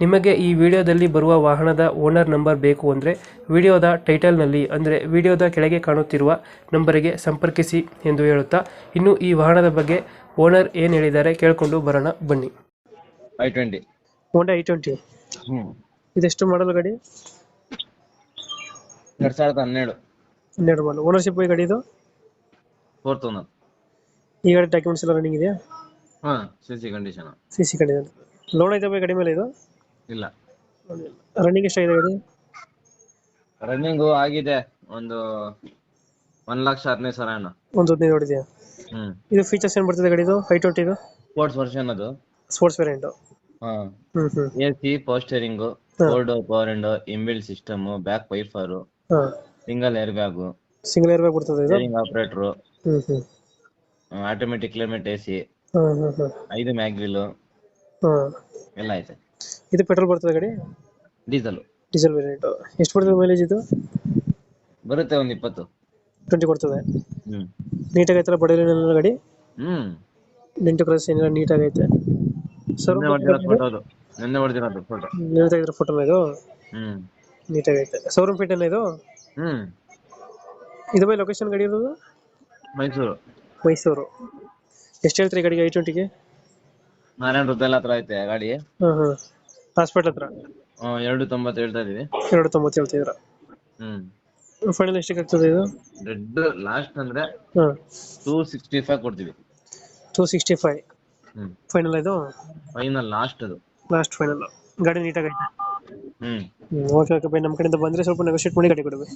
ನಿಮಗೆ ಈ ವಿಡಿಯೋದಲ್ಲಿ ಬರುವ ವಾಹನದ ಓನರ್ ನಂಬರ್ ಬೇಕು ಅಂದರೆ ವಿಡಿಯೋದ ಟೈಟಲ್ನಲ್ಲಿ ಅಂದರೆ ವಿಡಿಯೋದ ಕೆಳಗೆ ಕಾಣುತ್ತಿರುವ ನಂಬರಿಗೆ ಸಂಪರ್ಕಿಸಿ ಎಂದು ಹೇಳುತ್ತಾ ಇನ್ನು ಈ ವಾಹನದ ಬಗ್ಗೆ ಓನರ್ ಏನು ಹೇಳಿದ್ದಾರೆ ಕೇಳಿಕೊಂಡು ಬರೋಣ ಬನ್ನಿ. I twenty. Honda I twenty. ಹ್ಞೂ ಇದೆಷ್ಟು ಮಾಡಲ್ ಗಾಡಿ? ಎರಡು ಸಾವಿರದ ಹನ್ನೆರಡು. ಹನ್ನೆರಡು ಮಾಡಲ್ ಓನರ್ಶಿಪ್ ಈ ಗಾಡಿ ಇದು ಫೋರ್ತ್ ಓನರ್ ಈ ಗಾಡಿ ಡಾಕ್ಯುಮೆಂಟ್ಸ್ ಎಲ್ಲ ರನ್ನಿಂಗ್ ಇದೆಯಾ? ಹಾಂ C C condition C C condition loan ಐತೆ ಗಾಡಿ ಮೇಲೆ ಇದು? ಇಲ್ಲ. ರನ್ನಿಂಗ್ ಎಷ್ಟಾಗಿದೆ ಗಾಡಿ? ರನ್ನಿಂಗ್ ಆಗಿದೆ. ಒಂದು ಒಂದ್ ಲಕ್ಷ ಹದಿನೈದು ಸಾವಿರ ಏನೋ. ಒಂದು ಹದಿನೈದು ಹೊಡಿದೆಯಾ? ಹ್ಮ್. ಇದು ಫೀಚರ್ಸ್ ಏನು ಬರ್ತದೆ ಗಾಡಿದು? ಫೈವ್ ಟ್ವೆಂಟಿದು ಸ್ಪೋರ್ಟ್ಸ್ ವರ್ಷನ್ ಅದು ಸ್ಪೋರ್ಟ್ಸ್ ವೇರಿಯಂಟ್ ಹಾ. ಹ್ಞೂ ಹ್ಞೂ ಎ ಸಿ ಪೋಸ್ಟರಿಂಗು ಹಾ. Four door power window inbuilt system back wiper ಹಾಂ. Single air bag single air bag ಬರ್ತದೆ ಇದು? ಸ್ಟೇರಿಂಗ್ ಆಪರೇಟರ್ ಹ್ಞೂ ಹ್ಞೂ ಆಟೋಮೆಟಿಕ್ ಕ್ಲೈಮೇಟ್ ಎ ಸಿ ಹಾಂ ಹಾಂ ಹಾಂ ಐದು ಮ್ಯಾಗ್ವಿಲ್ ಹಾಂ. ಎಲ್ಲ ಐತೆ. ಇದು ಪೆಟ್ರೋಲ್ ಬರ್ತದೆ ಗಾಡಿ? ಡೀಸೆಲ್. ಡೀಸೆಲ್ ವೇರಿಯಂಟ್ ಎಷ್ಟು ಬರ್ತದೆ ಮೈಲೇಜ್ ಇದು? ಬರುತ್ತೆ ಒಂದು ಇಪ್ಪತ್ತು. ಟ್ವೆಂಟಿ ಕೊಡ್ತದೆ. ಹ್ಮ್. ನೀಟಾಗಿ ಐತಲ್ಲ ಬಡಲಿನ ಗಾಡಿ? ಹ್ಮ್. ನಿಂಟು ಕ್ರಾಸ್ ಏನಿಲ್ಲ ನೀಟಾಗಿ ಐತೆ ಸರ್ ನಿನ್ನೆ ಹೊಡೆದಿರೋದು ಫೋಟೋ ಅದು. ನಿನ್ನೆ ನೀವು ತೆಗೆದ್ರೆ ಫೋಟೋ ಇದು? ಹ್ಮ್. ನೀಟಾಗಿ ಐತೆ ಶೋರೂಮ್ ಫಿಟ್ ಇದು? ಹ್ಮ್. ಇದು ಬೈ ಲೊಕೇಶನ್ ಗಾಡಿ ಇರೋದು? ಮೈಸೂರು. ಮೈಸೂರು. ಎಷ್ಟು ಹೇಳ್ತೀರಿ ಗಾಡಿಗೆ ಐ ಟ್ವೆಂಟಿಗೆ ನಾರಾಯಣ ವೃದ್ಧಲ್ ಹತ್ರ ಐತೆ ಗಾಡಿ. ಹಾಂ ಹಾಂ ಹಾಸ್ಪಿಟ್ಲ್ ಹತ್ರ? ಆ, ಎರಡು ತೊಂಬತ್ತು ಹೇಳ್ತಾ ಇದೀವಿ. ಎರಡು ತೊಂಬತ್ತು ಹೇಳ್ತಿದ್ರ ಹ್ಮ್. ಫೈನಲ್ ಎಷ್ಟಕ್ಕೆ ಆಗ್ತದೆ ಇದು? ರೆಡ್ ಲಾಸ್ಟ್ ಅಂದ್ರೆ ಹಾಂ ಟೂ ಸಿಕ್ಸ್ಟಿ ಫೈವ್ ಕೊಡ್ತೀವಿ. ಟೂ ಸಿಕ್ಸ್ಟಿ ಫೈವ್ ಹ್ಮ್. ಫೈನಲ್ ಇದು? ಫೈನಲ್ ಲಾಸ್ಟ್ ಅದು. ಲಾಸ್ಟ್ ಫೈನಲ್ ಗಾಡಿ ನೀಟಾಗಿ ಐತೆ? ಹ್ಮ್. ಹ್ಞೂ ಓಕೆ ಓಕೆ ಬೈ ನಮ್ಮ ಕಡೆಯಿಂದ ಬಂದ್ರೆ ಸ್ವಲ್ಪ ನೆಗೋಷಿಯೇಟ್ ಮಾಡಿ ಗಾಡಿ ಕೊಡಬೇಕು.